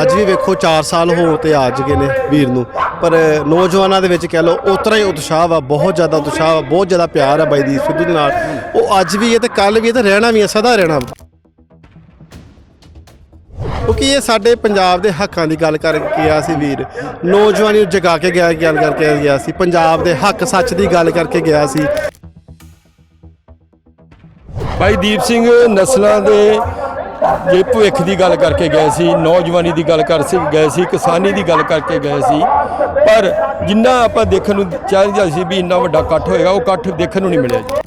ਅੱਜ ਵੀ ਵੇਖੋ 4 ਸਾਲ ਹੋ ਤੇ ਆ ਗਏ ਨੇ ਵੀਰ ਨੂੰ। ਪਰ ਨੌਜਵਾਨਾਂ ਦੇ ਵਿੱਚ ਕਹਿ ਲਓ ਉਤਰਾ ਹੀ ਉਤਸ਼ਾਹ ਵਾ, ਬਹੁਤ ਜ਼ਿਆਦਾ ਉਤਸ਼ਾਹ ਵਾ, ਬਹੁਤ ਜ਼ਿਆਦਾ ਪਿਆਰ ਆ ਬਾਈ ਦੀ ਸਿੱਧੂ ਦੇ ਨਾਲ। ਉਹ ਅੱਜ ਵੀ ਹੈ ਤੇ ਕੱਲ ਵੀ ਹੈ ਤੇ ਰਹਿਣਾ ਵੀ ਹੈ ਸਦਾ ਰਹਿਣਾ ਕਿਉਂਕਿ ਇਹ ਸਾਡੇ ਪੰਜਾਬ ਦੇ ਹੱਕਾਂ ਦੀ ਗੱਲ ਕਰ ਗਿਆ ਸੀ ਵੀਰ। ਨੌਜਵਾਨੀ ਨੂੰ ਜਗਾ ਕੇ ਗਿਆ, ਗੱਲ ਕਰਕੇ ਗਿਆ ਸੀ। ਪੰਜਾਬ ਦੇ ਹੱਕ ਸੱਚ ਦੀ ਗੱਲ ਕਰਕੇ ਗਿਆ ਸੀ। ਭਾਈ ਦੀਪ ਸਿੰਘ ਨਸਲਾਂ ਦੇ ਜੇ ਭਵਿੱਖ ਦੀ ਗੱਲ ਕਰਕੇ ਗਏ ਸੀ, ਨੌਜਵਾਨੀ ਦੀ ਗੱਲ ਕਰ ਸੀ, ਗਏ ਸੀ, ਕਿਸਾਨੀ ਦੀ ਗੱਲ ਕਰਕੇ ਗਏ ਸੀ, ਪਰ ਜਿੰਨਾ ਆਪਾਂ ਦੇਖਣ ਨੂੰ ਚਾਹੀਦਾ ਸੀ ਵੀ ਇੰਨਾ ਵੱਡਾ ਇਕੱਠ ਹੋਏਗਾ, ਉਹ ਇਕੱਠ ਦੇਖਣ ਨੂੰ ਨਹੀਂ ਮਿਲਿਆ ਜੀ।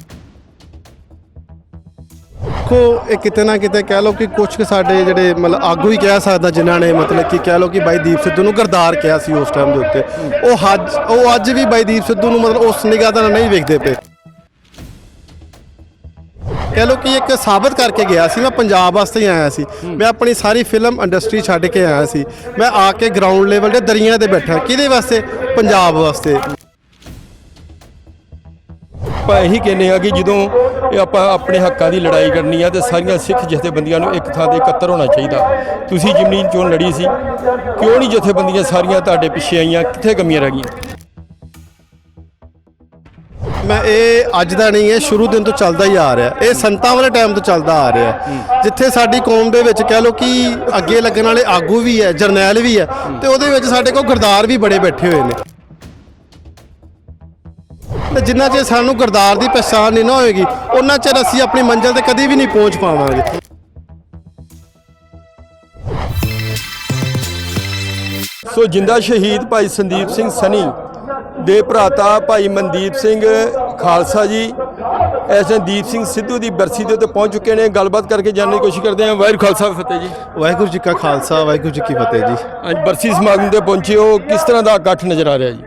ਦੇਖੋ, ਇਹ ਕਿਤੇ ਨਾ ਕਿਤੇ ਕਹਿ ਲਓ ਕਿ ਕੁਝ ਕੁ ਸਾਡੇ ਜਿਹੜੇ ਮਤਲਬ ਆਗੂ ਹੀ ਕਹਿ ਸਕਦਾ, ਜਿਨ੍ਹਾਂ ਨੇ ਮਤਲਬ ਕਿ ਕਹਿ ਲਓ ਕਿ ਬਾਈ ਦੀਪ ਸਿੱਧੂ ਨੂੰ ਗਰਦਾਰ ਕਿਹਾ ਸੀ ਉਸ ਟਾਈਮ ਦੇ ਉੱਤੇ। ਉਹ ਅੱਜ ਉਹ ਅੱਜ ਵੀ ਬਾਈ ਦੀਪ ਸਿੱਧੂ ਨੂੰ ਮਤਲਬ ਉਸ ਨਿਗਾਹ ਨਾਲ ਨਹੀਂ ਵੇਖਦੇ ਪਏ। ਕਹਿ ਲਓ ਕਿ ਇੱਕ ਸਾਬਤ ਕਰਕੇ ਗਿਆ ਸੀ ਮੈਂ ਪੰਜਾਬ ਵਾਸਤੇ ਹੀ ਆਇਆ ਸੀ। ਮੈਂ ਆਪਣੀ ਸਾਰੀ ਫਿਲਮ ਇੰਡਸਟਰੀ ਛੱਡ ਕੇ ਆਇਆ ਸੀ। ਮੈਂ ਆ ਕੇ ਗਰਾਊਂਡ ਲੈਵਲ ਤੇ ਦਰੀਆਂ ਤੇ ਬੈਠਾ। ਕਿਹਦੇ ਵਾਸਤੇ? ਪੰਜਾਬ ਵਾਸਤੇ। ਆਪਾਂ ਇਹੀ ਕਹਿੰਦੇ ਆ ਕਿ ਜਦੋਂ ਇਹ ਆਪਾਂ ਆਪਣੇ ਹੱਕਾਂ ਦੀ ਲੜਾਈ ਕਰਨੀ ਆ ਤੇ ਸਾਰੀਆਂ ਸਿੱਖ ਜਥੇਬੰਦੀਆਂ ਨੂੰ ਇੱਕ ਥਾਂ ਤੇ ਇਕੱਤਰ ਹੋਣਾ ਚਾਹੀਦਾ। ਤੁਸੀਂ ਜਿਮਨੀ ਚੋਣ ਲੜੀ ਸੀ। ਕਿਉਂ ਨਹੀਂ ਜਥੇਬੰਦੀਆਂ ਸਾਰੀਆਂ ਤੁਹਾਡੇ ਪਿੱਛੇ ਆਈਆਂ? ਕਿੱਥੇ ਕਮੀਆਂ ਰਹਿ ਗਈਆਂ? ਮੈਂ ਇਹ ਅੱਜ ਦਾ ਨਹੀਂ ਹੈ ਸ਼ੁਰੂ ਦਿਨ ਤੋਂ ਚੱਲਦਾ ਹੀ ਆ ਰਿਹਾ। ਇਹ ਸੰਤਾਂ ਵਾਲੇ ਟਾਈਮ ਤੋਂ ਚੱਲਦਾ ਆ ਰਿਹਾ। ਜਿੱਥੇ ਸਾਡੀ ਕੌਮ ਦੇ ਵਿੱਚ ਕਹਿ ਲਓ ਕਿ ਅੱਗੇ ਲੱਗਣ ਵਾਲੇ ਆਗੂ ਵੀ ਹੈ, ਜਰਨੈਲ ਵੀ ਹੈ, ਤੇ ਉਹਦੇ ਵਿੱਚ ਸਾਡੇ ਕੋਲ ਗਰਦਾਰ ਵੀ ਬੜੇ ਬੈਠੇ ਹੋਏ ਨੇ। ਤੇ ਜਿੰਨਾ ਚਿਰ ਸਾਨੂੰ ਗਰਦਾਰ ਦੀ ਪਛਾਣ ਨਹੀਂ ਨਾ ਹੋਏਗੀ ਉਹਨਾਂ ਚਿਰ ਅਸੀਂ ਆਪਣੀ ਮੰਜ਼ਿਲ ਤੇ ਕਦੀ ਵੀ ਨਹੀਂ ਪਹੁੰਚ ਪਾਵਾਂਗੇ। ਸੋ ਜਿੰਦਾ ਸ਼ਹੀਦ ਭਾਈ ਸੰਦੀਪ ਸਿੰਘ ਸਨੀ ਦੇ ਭਰਾਤਾ ਭਾਈ ਮਨਦੀਪ ਸਿੰਘ ਖਾਲਸਾ ਜੀ। ਐਸੇ ਦੀਪ ਸਿੰਘ ਸਿੱਧੂ ਦੀ ਬਰਸੀ ਦੇ ਉੱਤੇ ਪਹੁੰਚ ਚੁੱਕੇ ਨੇ। ਗੱਲਬਾਤ ਕਰਕੇ ਜਾਣਨ ਦੀ ਕੋਸ਼ਿਸ਼ ਕਰਦੇ ਹਾਂ। ਵਾਹਿਗੁਰੂ ਖਾਲਸਾ ਫਤਿਹ ਜੀ। ਵਾਹਿਗੁਰੂ ਜੀ ਕਾ ਖਾਲਸਾ ਵਾਹਿਗੁਰੂ ਜੀ ਕੀ ਫਤਿਹ ਜੀ। ਅੱਜ ਬਰਸੀ ਸਮਾਗਮ ਤੇ ਪਹੁੰਚੇ ਹੋ। ਕਿਸ ਤਰ੍ਹਾਂ ਦਾ ਇਕੱਠ ਨਜ਼ਰ ਆ ਰਿਹਾ ਜੀ?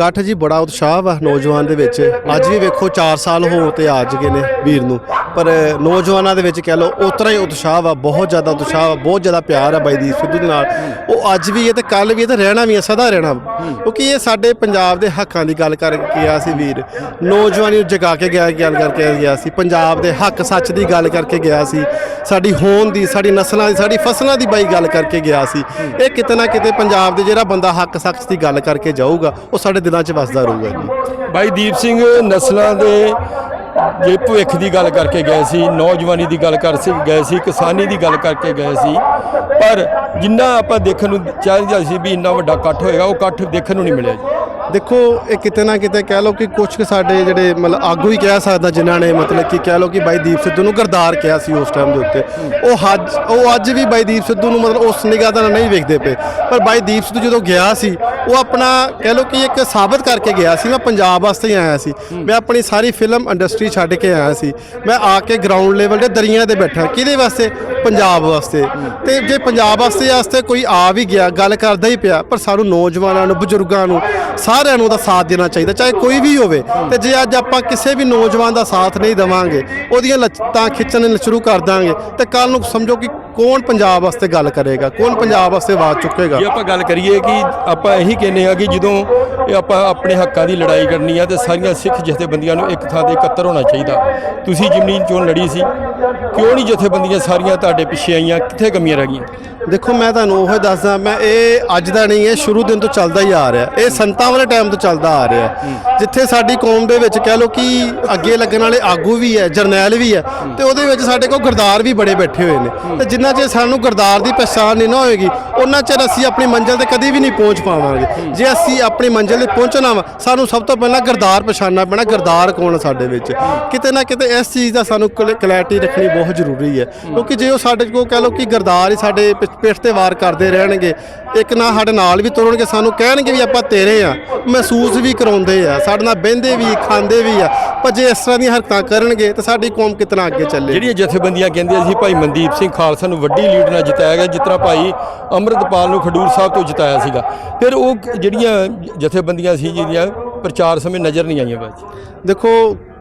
ਇਕੱਠ ਜੀ, ਬੜਾ ਉਤਸ਼ਾਹ ਵਾ ਨੌਜਵਾਨ ਦੇ ਵਿੱਚ। ਅੱਜ ਵੀ ਵੇਖੋ 4 ਸਾਲ ਹੋ ਤੇ ਆ ਗਏ ਨੇ ਵੀਰ ਨੂੰ। ਪਰ ਨੌਜਵਾਨਾਂ ਦੇ ਵਿੱਚ ਕਹਿ ਲਓ ਉਤਰਾ ਹੀ ਉਤਸ਼ਾਹ ਵਾ, ਬਹੁਤ ਜ਼ਿਆਦਾ ਉਤਸ਼ਾਹ ਵਾ, ਬਹੁਤ ਜ਼ਿਆਦਾ ਪਿਆਰ ਆ ਬਾਈ ਦੀ ਸਿੱਧੂ ਦੇ ਨਾਲ। ਉਹ ਅੱਜ ਵੀ ਹੈ ਤੇ ਕੱਲ ਵੀ ਇਹ ਤੇ ਰਹਿਣਾ ਵੀ ਹੈ ਸਦਾ ਰਹਿਣਾ ਕਿਉਂਕਿ ਇਹ ਸਾਡੇ ਪੰਜਾਬ ਦੇ ਹੱਕਾਂ ਦੀ ਗੱਲ ਕਰਕੇ ਗਿਆ ਸੀ ਵੀਰ। ਨੌਜਵਾਨੀ ਨੂੰ ਜਗਾ ਕੇ ਗਿਆ, ਗੱਲ ਕਰਕੇ ਗਿਆ ਸੀ। ਪੰਜਾਬ ਦੇ ਹੱਕ ਸੱਚ ਦੀ ਗੱਲ ਕਰਕੇ ਗਿਆ ਸੀ। ਸਾਡੀ ਹੋਣ ਦੀ, ਸਾਡੀ ਨਸਲਾਂ ਦੀ, ਸਾਡੀ ਫਸਲਾਂ ਦੀ ਬਾਈ ਗੱਲ ਕਰਕੇ ਗਿਆ ਸੀ। ਇਹ ਕਿਤੇ ਨਾ ਕਿਤੇ ਪੰਜਾਬ ਦੇ ਜਿਹੜਾ ਬੰਦਾ ਹੱਕ ਸੱਚ ਦੀ ਗੱਲ ਕਰਕੇ ਜਾਊਗਾ, ਉਹ ਸਾਡੇ ਦਿਲਾਂ 'ਚ ਵਸਦਾ ਰਹੂਗਾ ਜੀ? ਭਾਈ ਦੀਪ ਸਿੰਘ ਨਸਲਾਂ ਦੇ ਜੇ ਭਵਿੱਖ ਦੀ ਗੱਲ ਕਰਕੇ ਗਏ ਸੀ, ਨੌਜਵਾਨੀ ਦੀ ਗੱਲ ਕਰ ਸੀ, ਗਏ ਸੀ, ਕਿਸਾਨੀ ਦੀ ਗੱਲ ਕਰਕੇ ਗਏ ਸੀ, ਪਰ ਜਿੰਨਾ ਆਪਾਂ ਦੇਖਣ ਨੂੰ ਚਾਹੀਦਾ ਸੀ ਵੀ ਇੰਨਾ ਵੱਡਾ ਇਕੱਠ ਹੋਏਗਾ, ਉਹ ਇਕੱਠ ਦੇਖਣ ਨੂੰ ਨਹੀਂ ਮਿਲਿਆ ਜੀ। ਦੇਖੋ, ਇਹ ਕਿਤੇ ਨਾ ਕਿਤੇ ਕਹਿ ਲਓ ਕਿ ਕੁਝ ਕੁ ਸਾਡੇ ਜਿਹੜੇ ਮਤਲਬ ਆਗੂ ਹੀ ਕਹਿ ਸਕਦਾ ਜਿਨ੍ਹਾਂ ਨੇ ਮਤਲਬ ਕਿ ਕਹਿ ਲਓ ਕਿ ਬਾਈ ਦੀਪ ਸਿੱਧੂ ਨੂੰ ਗਰਦਾਰ ਕਿਹਾ ਸੀ ਉਸ ਟਾਈਮ ਦੇ ਉੱਤੇ। ਉਹ ਅੱਜ ਉਹ ਅੱਜ ਵੀ ਬਾਈ ਦੀਪ ਸਿੱਧੂ ਨੂੰ ਮਤਲਬ ਉਸ ਨਿਗਾਹ ਨਾਲ ਨਹੀਂ ਵੇਖਦੇ ਪਏ। ਪਰ ਬਾਈ ਦੀਪ ਸਿੱਧੂ ਜਦੋਂ ਗਿਆ ਸੀ, ਉਹ ਆਪਣਾ ਕਹਿ ਲਓ ਕਿ ਇੱਕ ਸਾਬਤ ਕਰਕੇ ਗਿਆ ਸੀ। ਮੈਂ ਪੰਜਾਬ ਵਾਸਤੇ ਹੀ ਆਇਆ ਸੀ। ਮੈਂ ਆਪਣੀ ਸਾਰੀ ਫਿਲਮ ਇੰਡਸਟਰੀ ਛੱਡ ਕੇ ਆਇਆ ਸੀ। ਮੈਂ ਆ ਕੇ ਗਰਾਊਂਡ ਲੈਵਲ ਤੇ ਦਰੀਆਂ ਤੇ ਬੈਠਾ। ਕਿਹਦੇ ਵਾਸਤੇ? ਪੰਜਾਬ ਵਾਸਤੇ। ਤੇ ਜੇ ਪੰਜਾਬ ਵਾਸਤੇ ਵਾਸਤੇ ਕੋਈ ਆ ਵੀ ਗਿਆ, ਗੱਲ ਕਰਦਾ ਹੀ ਪਿਆ, ਪਰ ਸਾਨੂੰ ਨੌਜਵਾਨਾਂ ਨੂੰ, ਬਜ਼ੁਰਗਾਂ ਨੂੰ, ਸਾਰਿਆਂ ਨੂੰ ਉਹਦਾ ਸਾਥ ਦੇਣਾ ਚਾਹੀਦਾ, ਚਾਹੇ ਕੋਈ ਵੀ ਹੋਵੇ। ਤੇ ਜੇ ਅੱਜ ਆਪਾਂ ਕਿਸੇ ਵੀ ਨੌਜਵਾਨ ਦਾ ਸਾਥ ਨਹੀਂ ਦੇਵਾਂਗੇ, ਉਹਦੀਆਂ ਲੱਤਾਂ ਖਿੱਚਣ ਸ਼ੁਰੂ ਕਰ ਦਾਂਗੇ, ਤੇ ਕੱਲ ਨੂੰ ਸਮਝੋ ਕਿ ਕੌਣ ਪੰਜਾਬ ਵਾਸਤੇ ਗੱਲ ਕਰੇਗਾ? ਕੌਣ ਪੰਜਾਬ ਵਾਸਤੇ ਆਵਾਜ਼ ਚੁੱਕੇਗਾ? ਜੇ ਆਪਾਂ ਗੱਲ ਕਰੀਏ ਕਿ ਆਪਾਂ ਇਹੀ ਕਹਿੰਦੇ ਆ ਕਿ ਜਦੋਂ ਇਹ ਆਪਾਂ ਆਪਣੇ ਹੱਕਾਂ ਦੀ ਲੜਾਈ ਕਰਨੀ ਆ ਤੇ ਸਾਰੀਆਂ ਸਿੱਖ ਜਥੇਬੰਦੀਆਂ ਨੂੰ ਇੱਕ ਥਾਂ ਤੇ ਇਕੱਤਰ ਹੋਣਾ ਚਾਹੀਦਾ। ਤੁਸੀਂ ਜਿਮਨੀ ਚੋਣ ਲੜੀ ਸੀ। ਕਿਉਂ ਨਹੀਂ ਜਥੇਬੰਦੀਆਂ ਸਾਰੀਆਂ ਤੁਹਾਡੇ ਪਿੱਛੇ ਆਈਆਂ? ਕਿੱਥੇ ਕਮੀਆਂ ਰਹਿ ਗਈਆਂ? ਦੇਖੋ, ਮੈਂ ਤੁਹਾਨੂੰ ਉਹ ਦੱਸਦਾ, ਮੈਂ ਇਹ ਅੱਜ ਦਾ ਨਹੀਂ ਹੈ ਸ਼ੁਰੂ ਦਿਨ ਤੋਂ ਚੱਲਦਾ ਹੀ ਆ ਰਿਹਾ। ਇਹ ਸੰਤਾਂ ਵਾਲੇ ਟਾਈਮ ਤੋਂ ਚੱਲਦਾ ਆ ਰਿਹਾ। ਜਿੱਥੇ ਸਾਡੀ ਕੌਮ ਦੇ ਵਿੱਚ ਕਹਿ ਲਓ ਕਿ ਅੱਗੇ ਲੱਗਣ ਵਾਲੇ ਆਗੂ ਵੀ ਹੈ, ਜਰਨੈਲ ਵੀ ਹੈ, ਤੇ ਉਹਦੇ ਵਿੱਚ ਸਾਡੇ ਕੋਲ ਗਰਦਾਰ ਵੀ ਬੜੇ ਬੈਠੇ ਹੋਏ ਨੇ। ਤੇ ਜਿੰਨਾ ਚਿਰ ਸਾਨੂੰ ਗਰਦਾਰ ਦੀ ਪਛਾਣ ਨਹੀਂ ਨਾ ਹੋਏਗੀ, ਉਹਨਾਂ ਚਿਰ ਅਸੀਂ ਆਪਣੀ ਮੰਜ਼ਿਲ ਤੇ ਕਦੀ ਵੀ ਨਹੀਂ ਪਹੁੰਚ ਪਾਵਾਂਗੇ। ਜੇ ਅਸੀਂ ਆਪਣੀ ਮੰਜ਼ਿਲ ਤੇ ਪਹੁੰਚਣਾ ਵਾ, ਸਾਨੂੰ ਸਭ ਤੋਂ ਪਹਿਲਾਂ ਗਰਦਾਰ ਪਛਾਣਨਾ ਪੈਣਾ, ਗਰਦਾਰ ਕੌਣ ਆ ਸਾਡੇ ਵਿੱਚ? ਕਿਤੇ ਨਾ ਕਿਤੇ ਇਸ ਚੀਜ਼ ਦਾ ਸਾਨੂੰ ਕਲੈਰਿਟੀ ਰੱਖਣੀ ਬਹੁਤ ਜ਼ਰੂਰੀ ਹੈ। ਕਿਉਂਕਿ ਜੇ ਉਹ ਸਾਡੇ ਕੋਲ ਕਹਿ ਲਓ ਕਿ ਗਰਦਾਰ ਹੀ ਸਾਡੇ ਪਿੱਠ ਤੇ ਵਾਰ ਕਰਦੇ ਰਹਿਣਗੇ ਇੱਕ ਨਾ ਸਾਡੇ ਨਾਲ ਵੀ ਤੁਰਨਗੇ ਸਾਨੂੰ ਕਹਿਣਗੇ ਵੀ ਆਪਾਂ ਤੇਰੇ ਆ ਮਹਿਸੂਸ ਵੀ ਕਰਾਉਂਦੇ ਆ ਸਾਡੇ ਨਾਲ ਬਹਿੰਦੇ ਵੀ ਖਾਂਦੇ ਵੀ ਆ ਪਰ ਜੇ ਇਸ ਤਰ੍ਹਾਂ ਦੀਆਂ ਹਰਕਤਾਂ ਕਰਨਗੇ ਤਾਂ ਸਾਡੀ ਕੌਮ ਕਿਤਨਾ ਅੱਗੇ ਚੱਲੇ ਜਿਹੜੀਆਂ ਜਥੇਬੰਦੀਆਂ ਕਹਿੰਦੀਆਂ ਸੀ ਭਾਈ ਮਨਦੀਪ ਸਿੰਘ ਖਾਲਸਾ ਨੂੰ ਵੱਡੀ ਲੀਡ ਨਾਲ ਜਿਤਾਇਆ ਗਿਆ ਜਿਸ ਤਰ੍ਹਾਂ ਭਾਈ ਅੰਮ੍ਰਿਤਪਾਲ ਨੂੰ ਖਡੂਰ ਸਾਹਿਬ ਤੋਂ ਜਿਤਾਇਆ ਸੀਗਾ ਫਿਰ ਉਹ ਜਿਹੜੀਆਂ ਜਥੇਬੰਦੀਆਂ ਸੀ ਜਿਹੜੀਆਂ ਪ੍ਰਚਾਰ ਸਮੇਂ ਨਜ਼ਰ ਨਹੀਂ ਆਈਆਂ ਬਾਅਦ। ਦੇਖੋ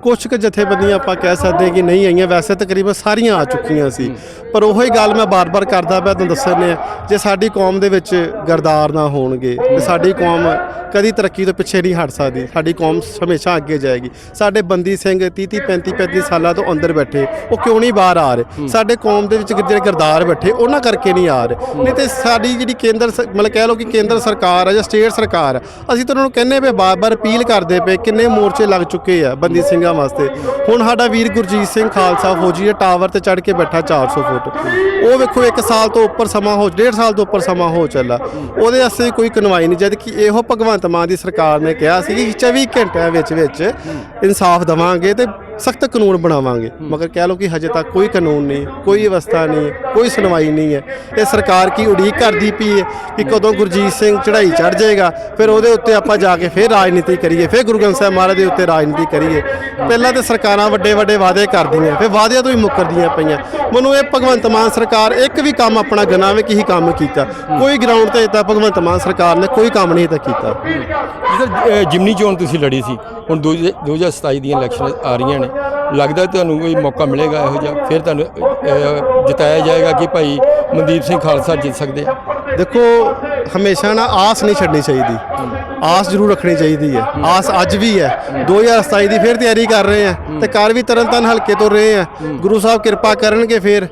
ਕੁਝ ਕੁ ਜਥੇਬੰਦੀਆਂ ਆਪਾਂ ਕਹਿ ਸਕਦੇ ਕਿ ਨਹੀਂ ਆਈਆਂ, ਵੈਸੇ ਤਕਰੀਬਨ ਸਾਰੀਆਂ ਆ ਚੁੱਕੀਆਂ ਸੀ। ਪਰ ਉਹੀ ਗੱਲ ਮੈਂ ਬਾਰ-ਬਾਰ ਕਰਦਾ ਪਿਆ, ਤੁਹਾਨੂੰ ਦੱਸਣ ਜੇ ਸਾਡੀ ਕੌਮ ਦੇ ਵਿੱਚ ਗਰਦਾਰ ਨਾ ਹੋਣਗੇ, ਤੇ ਸਾਡੀ ਕੌਮ ਕਦੀ ਤਰੱਕੀ ਤੋਂ ਪਿੱਛੇ ਨਹੀਂ ਹਟ ਸਕਦੀ, ਸਾਡੀ ਕੌਮ ਹਮੇਸ਼ਾ ਅੱਗੇ ਜਾਏਗੀ। ਸਾਡੇ ਬੰਦੀ ਸਿੰਘ 30 30 35 35 ਸਾਲਾਂ ਤੋਂ ਅੰਦਰ ਬੈਠੇ, ਉਹ ਕਿਉਂ ਨਹੀਂ ਬਾਹਰ ਆ ਰਹੇ? ਸਾਡੇ ਕੌਮ ਦੇ ਵਿੱਚ ਜਿਹੜੇ ਗਰਦਾਰ ਬੈਠੇ, ਉਹਨਾਂ ਕਰਕੇ ਨਹੀਂ ਆ ਰਹੇ। ਨਹੀਂ ਤੇ ਸਾਡੀ ਜਿਹੜੀ ਕੇਂਦਰ ਸ- ਮਤਲਬ ਕਹਿ ਲਓ ਕਿ ਕੇਂਦਰ ਸਰਕਾਰ ਆ ਜਾਂ ਸਟੇਟ ਸਰਕਾਰ ਅਸੀਂ ਤਾਂ ਉਹਨਾਂ ਨੂੰ ਕਹਿੰਨੇ ਪਏ, ਬਾਰ-ਬਾਰ ਅਪੀਲ ਕਰਦੇ ਪਏ, ਕਿੰਨੇ ਮੋਰਚੇ ਲੱਗ ਚੁੱਕੇ ਆ ਬੰਦੀ ਸਿੰਘ ਵਾਸਤੇ। ਹੁਣ ਸਾਡਾ ਵੀਰ ਗੁਰਜੀਤ ਸਿੰਘ ਖਾਲਸਾ ਫੌਜੀ ਹੈ, ਟਾਵਰ ਤੇ ਚੜ੍ਹ ਕੇ ਬੈਠਾ 400 ਫੁੱਟ। ਉਹ ਵੇਖੋ 1 ਸਾਲ ਤੋਂ ਉੱਪਰ ਸਮਾਂ ਹੋ, ਡੇਢ ਸਾਲ ਤੋਂ ਉੱਪਰ ਸਮਾਂ ਹੋ ਚੱਲਾ। ਉਹਦੇ ਵਾਸਤੇ ਕੋਈ ਕਾਨੂੰਨ ਨਹੀਂ ਜਦ ਕਿ ਇਹੋ ਭਗਵੰਤ ਮਾਨ ਦੀ ਸਰਕਾਰ ਨੇ ਕਿਹਾ ਸੀ ਕਿ 24 ਘੰਟਿਆਂ ਵਿੱਚ ਵਿੱਚ ਇਨਸਾਫ ਦਵਾਂਗੇ ਤੇ ਸਖਤ ਕਾਨੂੰਨ ਬਣਾਵਾਂਗੇ। ਮਗਰ ਕਹਿ ਲਓ ਕਿ ਹਜੇ ਤੱਕ ਕੋਈ ਕਾਨੂੰਨ ਨਹੀਂ, ਕੋਈ ਵਿਵਸਥਾ ਨਹੀਂ, ਕੋਈ ਸੁਣਵਾਈ ਨਹੀਂ ਹੈ। ਇਹ ਸਰਕਾਰ ਕੀ ਉਡੀਕ ਕਰਦੀ ਪਈ ਹੈ ਕਿ ਕਦੋਂ ਗੁਰਜੀਤ ਸਿੰਘ ਚੜ੍ਹਾਈ ਚੜ ਜਾਏਗਾ, ਫਿਰ ਉਹਦੇ ਉੱਤੇ ਆਪਾਂ ਜਾ ਕੇ ਫਿਰ ਰਾਜਨੀਤੀ ਕਰੀਏ, ਫਿਰ ਗੁਰੂ ਗ੍ਰੰਥ ਸਾਹਿਬ ਮਹਾਰਾਜ ਦੇ ਉੱਤੇ ਰਾਜਨੀਤੀ ਕਰੀਏ। ਪਹਿਲਾਂ ਤੇ ਸਰਕਾਰਾਂ ਵੱਡੇ ਵੱਡੇ ਵਾਅਦੇ ਕਰਦੀਆਂ, ਫਿਰ ਵਾਅਦਿਆਂ ਤੋਂ ਹੀ ਮੁੱਕਰਦੀਆਂ ਪਈਆਂ। ਮੈਨੂੰ ਇਹ ਭਗਵੰਤ ਮਾਨ ਸਰਕਾਰ ਇੱਕ ਵੀ ਕੰਮ ਆਪਣਾ ਗਨਾਵੇ ਕਿ ਹੀ ਕੰਮ ਕੀਤਾ। ਕੋਈ ਗਰਾਊਂਡ ਤੇ ਤਾਂ ਭਗਵੰਤ ਮਾਨ ਸਰਕਾਰ ਨੇ ਕੋਈ ਕੰਮ ਨਹੀਂ ਤਾਂ ਕੀਤਾ। ਜਿਮਨੀ ਚੋਣ ਤੁਸੀਂ ਲੜੀ ਸੀ, ਹੁਣ ਦੋ ਹਜ਼ਾਰ- 2027 ਦੀਆਂ ਇਲੈਕਸ਼ਨ ਆ ਰਹੀਆਂ ਨੇ। ਲੱਗਦਾ ਤੁਹਾਨੂੰ ਕੋਈ ਮੌਕਾ ਮਿਲੇਗਾ ਇਹੋ ਜਿਹਾ? ਫਿਰ ਤੁਹਾਨੂੰ ਅਹ, ਜਿਤਾਇਆ ਜਾਏਗਾ ਕਿ ਭਾਈ ਮਨਦੀਪ ਸਿੰਘ ਖਾਲਸਾ ਜਿੱਤ ਸਕਦੇ ਆ? ਦੇਖੋ ਹਮੇਸ਼ਾ ਨਾ ਆਸ ਨਹੀਂ ਛੱਡਣੀ ਚਾਹੀਦੀ। ਆਸ ਜ਼ਰੂਰ ਰੱਖਣੀ ਚਾਹੀਦੀ ਹੈ। ਆਸ ਅੱਜ ਵੀ ਹੈ। 2027 ਦੀ ਫਿਰ ਤਿਆਰੀ ਕਰ ਰਹੇ ਆ ਤੇ ਕਰ ਵੀ ਤਰਨਤਨ ਹਲਕੇ ਤੋਂ ਰਹੇ ਆ। ਗੁਰੂ ਸਾਹਿਬ ਕਿਰਪਾ ਕਰਨਗੇ ਫਿਰ।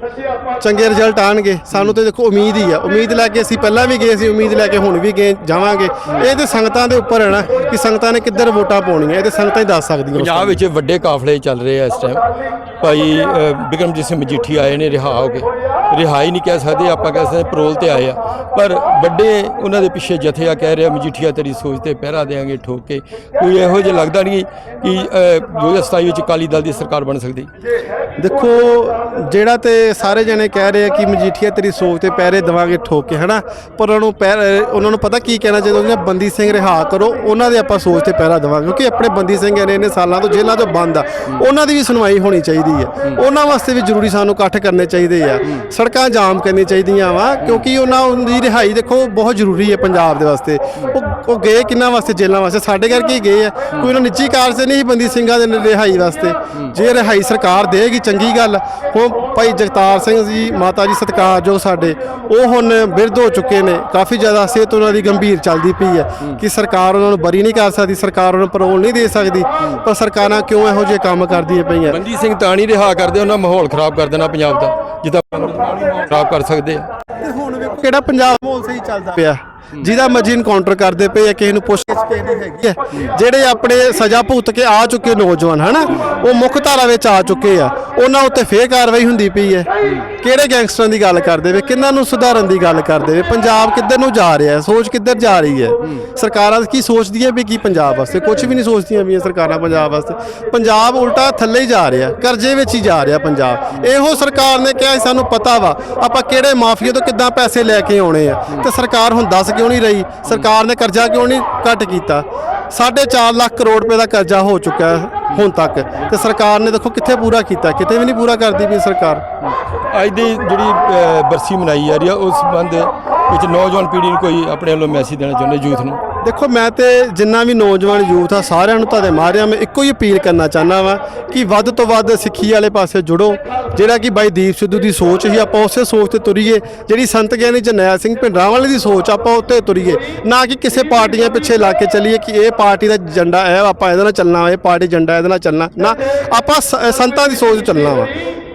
ਚੰਗੇ ਰਿਜ਼ਲਟ ਆਣਗੇ ਸਾਨੂੰ ਤੇ ਦੇਖੋ ਉਮੀਦ ਹੀ ਆ। ਉਮੀਦ ਲੈ ਕੇ ਅਸੀਂ ਪਹਿਲਾਂ ਵੀ ਗਏ ਸੀ ਉਮੀਦ ਲੈ ਕੇ ਹੁਣ ਵੀ ਗਏ ਜਾਵਾਂਗੇ। ਇਹ ਤੇ ਸੰਗਤਾਂ ਦੇ ਉੱਪਰ ਹੈ ਨਾ ਕਿ ਸੰਗਤਾਂ ਨੇ ਕਿੱਧਰ ਵੋਟਾਂ ਪਾਉਣੀਆਂ ਇਹ ਤੇ ਸੰਗਤਾਂ ਹੀ ਦੱਸ ਸਕਦੀਆਂ ਪੰਜਾਬ ਵਿੱਚ ਵੱਡੇ ਕਾਫਲੇ ਚੱਲ ਰਹੇ ਆ ਇਸ ਟਾਈਮ ਭਾਈ ਬਿਕਰਮਜੀਤ ਸਿੰਘ ਮਜੀਠੀ ਆਏ ਨੇ ਰਿਹਾ ਹੋ ਕੇ। ਰਿਹਾਈ ਨਹੀਂ ਕਹਿ ਸਕਦੇ ਆਪਾਂ ਕਹਿ ਸਕਦੇ ਪਰੋਲ ਤੇ ਆਏ ਆ। ਪਰ ਵੱਡੇ ਉਹਨਾਂ ਦੇ ਪਿੱਛੇ ਜਥੇ ਆ ਕਹਿ ਰਿਹਾ ਮਜੀਠੀਆ ਤੇਰੀ ਸੋਚ ਤੇ ਪਹਿਰਾ ਦੇਾਂਗੇ ਠੋਕ ਕੇ। ਕੋਈ ਇਹੋ ਜਿਹਾ ਲੱਗਦਾ ਨਹੀਂ ਕਿ ਅਹ, 2027 ਵਿੱਚ ਅਕਾਲੀ ਦਲ ਦੀ ਸਰਕਾਰ ਬਣ ਸਕਦੀ। ਦੇਖੋ ਜਿਹੜਾ ਤੇ ਸਾਰੇ ਜਣੇ ਕਹਿ ਰਹੇ ਆ ਕਿ ਮਜੀਠੀਆ, ਤੇਰੀ ਸੋਚ ਤੇ ਪੈਰੇ ਦਵਾਂਗੇ ਠੋਕ ਕੇ, ਹਨਾ? ਪਰ ਉਹਨਾਂ ਨੂੰ ਪੈਰ ਉਹਨਾਂ ਨੂੰ ਪਤਾ ਕੀ ਕਹਿਣਾ ਚਾਹੀਦਾ ਉਹਨਾਂ ਬੰਦੀ ਸਿੰਘ ਰਿਹਾ ਕਰੋ, ਉਹਨਾਂ ਦੇ ਆਪਾਂ ਸੋਚ ਤੇ ਪੈਰਾ ਦਵਾਂਗੇ, ਕਿਉਂਕਿ ਆਪਣੇ ਬੰਦੀ ਸਿੰਘ ਇੰਨੇ ਇੰਨੇ ਸਾਲਾਂ ਤੋਂ ਜੇਲ੍ਹਾਂ ਤੋਂ ਬੰਦ ਆ। ਉਹਨਾਂ ਦੀ ਵੀ ਸੁਣਵਾਈ ਹੋਣੀ ਚਾਹੀਦੀ ਹੈ ਉਹਨਾਂ ਵਾਸਤੇ ਵੀ ਜ਼ਰੂਰੀ ਸਾਨੂੰ ਇਕੱਠ ਕਰਨੇ ਚਾਹੀਦੇ ਆ। ਸੜਕਾਂ ਜਾਮ ਕਰਨੀਆਂ ਚਾਹੀਦੀਆਂ ਵਾ, ਕਿਉਂਕਿ ਉਹਨਾਂ ਦੀ ਰਿਹਾਈ ਦੇਖੋ, ਬਹੁਤ ਜ਼ਰੂਰੀ ਹੈ ਪੰਜਾਬ ਦੇ ਵਾਸਤੇ। ਉਹ ਉਹ ਗਏ ਕਿੰਨਾ ਵਾਸਤੇ? ਜੇਲ੍ਹਾਂ ਵਾਸਤੇ। ਸਾਡੇ ਕਰਕੇ ਹੀ ਗਏ ਆ? ਕੋਈ ਉਹਨਾਂ ਨਿੱਜੀ ਕਾਰ ਤੇ ਨਹੀਂ ਸੀ ਬੰਦੀ ਸਿੰਘਾਂ ਦੇ ਰਿਹਾਈ ਵਾਸਤੇ। ਜੇ ਰਿਹਾਈ ਸਰਕਾਰ ਦੇਗੀ, ਚੰਗੀ ਗੱਲ। ਹੁਣ ਭਾਈ ਜਗਤਾਰ ਸਿੰਘ ਜੀ ਮਾਤਾ ਜੀ ਸਤਿਕਾਰਯੋਗ ਸਾਡੇ ਉਹ ਹੁਣ ਬਿਰਧ ਹੋ ਚੁੱਕੇ ਨੇ। ਕਾਫੀ ਜ਼ਿਆਦਾ ਸਿਹਤ ਉਹਨਾਂ ਦੀ ਗੰਭੀਰ ਚੱਲਦੀ ਪਈ ਹੈ ਕਿ ਸਰਕਾਰ ਉਹਨਾਂ ਨੂੰ ਬਰੀ ਨਹੀਂ ਕਰ ਸਕਦੀ ਸਰਕਾਰ ਉਹਨਾਂ ਨੂੰ ਪਰੋਲ ਨਹੀਂ ਦੇ ਸਕਦੀ ਪਰ ਸਰਕਾਰਾਂ ਕਿਉਂ ਇਹੋ ਜਿਹੇ ਕੰਮ ਕਰਦੀਆਂ ਪਈਆਂ? ਬੰਦੀ ਸਿੰਘ ਤਾਂ ਨਹੀਂ ਰਿਹਾ ਕਰਦੇ ਉਹਨਾਂ ਮਾਹੌਲ ਖਰਾਬ ਕਰ ਦੇਣਾ ਪੰਜਾਬ ਦਾ ਜਿੱਦਾਂ ਖਰਾਬ ਕਰ ਸਕਦੇ ਆ। ਤੇ ਹੁਣ ਵੇਖੋ ਕਿਹੜਾ ਪੰਜਾਬ ਮਾਹੌਲ ਸਹੀ ਚੱਲਦਾ ਪਿਆ। ਜਿਹਦਾ ਮਰਜ਼ੀ ਇਨਕਾਊਂਟਰ ਕਰਦੇ ਪਏ ਆ ਕਿਸੇ ਨੂੰ ਪੁੱਛ ਕੇ ਦੀ ਹੈਗੀ ਹੈ ਜਿਹੜੇ ਆਪਣੇ ਸਜ਼ਾ ਭੁਗਤ ਕੇ ਆ ਚੁੱਕੇ ਨੌਜਵਾਨ ਹਨਾ? ਉਹ ਮੁੱਖ ਧਾਰਾ ਵਿੱਚ ਆ ਚੁੱਕੇ ਆ। ਉਹਨਾਂ ਉੱਤੇ ਫੇਰ ਕਾਰਵਾਈ ਹੁੰਦੀ ਪਈ ਹੈ। ਕਿਹੜੇ ਗੈਂਗਸਟਰਾਂ ਦੀ ਗੱਲ ਕਰਦੇ ਵੇ ਕਿੰਨਾਂ ਨੂੰ ਸੁਧਾਰਨ ਦੀ ਗੱਲ ਕਰਦੇ ਵੇ ਪੰਜਾਬ ਕਿੱਧਰ ਨੂੰ ਜਾ ਰਿਹਾ ਹੈ? ਸੋਚ ਕਿੱਧਰ ਜਾ ਰਹੀ ਹੈ? ਸਰਕਾਰਾਂ ਕੀ ਸੋਚਦੀਆਂ ਵੀ ਕੀ ਪੰਜਾਬ ਵਾਸਤੇ? ਕੁਝ ਵੀ ਨਹੀਂ ਸੋਚਦੀਆਂ ਵੀ ਸਰਕਾਰਾਂ ਪੰਜਾਬ ਵਾਸਤੇ। ਪੰਜਾਬ ਉਲਟਾ ਥੱਲੇ ਹੀ ਜਾ ਰਿਹਾ ਕਰਜ਼ੇ ਵਿੱਚ ਹੀ ਜਾ ਰਿਹਾ ਪੰਜਾਬ। ਇਹੋ ਸਰਕਾਰ ਨੇ ਕਿਹਾ ਸਾਨੂੰ ਪਤਾ ਵਾ ਆਪਾਂ ਕਿਹੜੇ ਮਾਫੀਆ ਤੋਂ ਕਿੱਦਾਂ ਪੈਸੇ ਲੈ ਕੇ ਆਉਣੇ ਆ? ਤੇ ਸਰਕਾਰ ਹੁਣ ਦੱਸ ਕਿਉਂ ਨਹੀਂ ਰਹੀ? ਸਰਕਾਰ ਨੇ ਕਰਜ਼ਾ ਕਿਉਂ ਨਹੀਂ ਘੱਟ ਕੀਤਾ? 4.5 ਲੱਖ ਕਰੋੜ ਰੁਪਏ ਦਾ ਕਰਜ਼ਾ ਹੋ ਚੁੱਕਾ ਹੈ ਹੁਣ ਤੱਕ। ਤੇ ਸਰਕਾਰ ਨੇ ਦੇਖੋ ਕਿੱਥੇ ਪੂਰਾ ਕੀਤਾ? ਕਿਤੇ ਵੀ ਨਹੀਂ ਪੂਰਾ ਕਰਦੀ ਵੀ ਸਰਕਾਰ। ਅੱਜ ਦੀ ਜਿਹੜੀ ਬਰਸੀ ਮਨਾਈ ਜਾ ਰਹੀ ਆ, ਉਸ ਸੰਬੰਧ ਵਿੱਚ ਨੌਜਵਾਨ ਪੀੜ੍ਹੀ ਨੂੰ ਕੋਈ ਆਪਣੇ ਵੱਲੋਂ ਮੈਸੇਜ ਦੇਣਾ ਚਾਹੁੰਦੇ ਯੂਥ ਨੂੰ? ਦੇਖੋ ਮੈਂ ਤੇ ਜਿੰਨਾ ਵੀ ਨੌਜਵਾਨ ਯੂਥ ਆ ਸਾਰਿਆਂ ਨੂੰ ਤੁਹਾਡੇ ਮਾਰਿਆ ਮੈਂ ਇੱਕੋ ਹੀ ਅਪੀਲ ਕਰਨਾ ਚਾਹੁੰਦਾ ਵਾਂ ਕਿ ਵੱਧ ਤੋਂ ਵੱਧ ਸਿੱਖੀ ਵਾਲੇ ਪਾਸੇ ਜੁੜੋ। ਜਿਹੜਾ ਕਿ ਬਾਈ ਦੀਪ ਸਿੱਧੂ ਦੀ ਸੋਚ ਹੀ ਆਪਾਂ ਉਸੇ ਸੋਚ ਤੇ ਤੁਰੀਏ ਜਿਹੜੀ ਸੰਤ ਗਿਆਨੀ ਜਰਨੈਲ ਸਿੰਘ ਭਿੰਡਰਾਂ ਵਾਲੇ ਦੀ ਸੋਚ ਆਪਾਂ ਉੱਤੇ ਤੁਰੀਏ। ਨਾ ਕਿ ਕਿਸੇ ਪਾਰਟੀਆਂ ਪਿੱਛੇ ਲਾ ਕੇ ਚੱਲੀਏ ਕਿ ਇਹ ਪਾਰਟੀ ਦਾ ਏਜੰਡਾ ਹੈ ਆਪਾਂ ਇਹਦੇ ਨਾਲ ਚੱਲਣਾ ਵਾ, ਇਹ ਪਾਰਟੀ ਏਜੰਡਾ ਇਹਦੇ ਨਾਲ ਚੱਲਣਾ। ਨਾ ਆਪਾਂ ਸ- ਸੰਤਾਂ ਦੀ ਸੋਚ ਚੱਲਣਾ ਵਾ।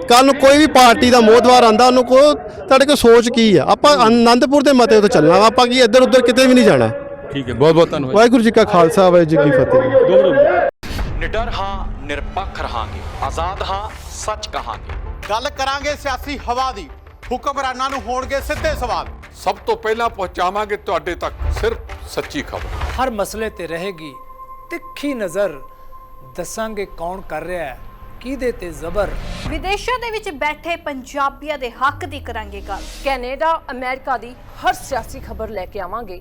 ਕੱਲ ਨੂੰ ਕੋਈ ਵੀ ਪਾਰਟੀ ਦਾ ਮੋਦਵਾਰ ਆਂਦਾ ਉਹਨੂੰ ਕੋ ਤੁਹਾਡੇ ਕੋਲ ਸੋਚ ਕੀ ਆ? ਆਪਾਂ ਆਨੰਦਪੁਰ ਦੇ ਮਤੇ ਉੱਤੇ ਚੱਲਣਾ ਵਾ ਆਪਾਂ ਕੀ ਇੱਧਰ ਉੱਧਰ ਕਿਤੇ ਵੀ ਨਹੀਂ ਜਾਣਾ। ਠੀਕ ਹੈ। ਬਹੁਤ ਬਹੁਤ ਧੰਨਵਾਦ ਵਾਹਿਗੁਰੂ ਜੀ ਕਾ ਖਾਲਸਾ ਵਾਹਿਗੁਰੂ ਜੀ ਕੀ ਫਤਿਹ। ਨਿਡਰ ਹਾਂ ਨਿਰਪੱਖ ਰਹਾਂਗੇ। ਆਜ਼ਾਦ ਹਾਂ ਸੱਚ ਕਹਾਂਗੇ। ਗੱਲ ਕਰਾਂਗੇ ਸਿਆਸੀ ਹਵਾ ਦੀ। ਹੁਕਮਰਾਨਾਂ ਨੂੰ ਹੋਣਗੇ ਸਿੱਧੇ ਸਵਾਲ। ਸਭ ਤੋਂ ਪਹਿਲਾਂ ਪਹੁੰਚਾਵਾਂਗੇ ਤੁਹਾਡੇ ਤੱਕ ਸਿਰਫ ਸੱਚੀ ਖਬਰ। ਹਰ ਮਸਲੇ ਤੇ ਰਹੇਗੀ ਤਿੱਖੀ ਨਜ਼ਰ। ਦੱਸਾਂਗੇ ਕੌਣ ਕਰ ਰਿਹਾ ਹੈ ਕਿਹਦੇ ਤੇ ਜ਼ਬਰ। ਵਿਦੇਸ਼ਾਂ ਦੇ ਵਿੱਚ ਬੈਠੇ ਪੰਜਾਬੀਆਂ ਦੇ ਹੱਕ ਦੀ ਕਰਾਂਗੇ ਗੱਲ। ਕੈਨੇਡਾ ਅਮਰੀਕਾ ਦੀ ਹਰ ਸਿਆਸੀ ਖਬਰ ਲੈ ਕੇ ਆਵਾਂਗੇ।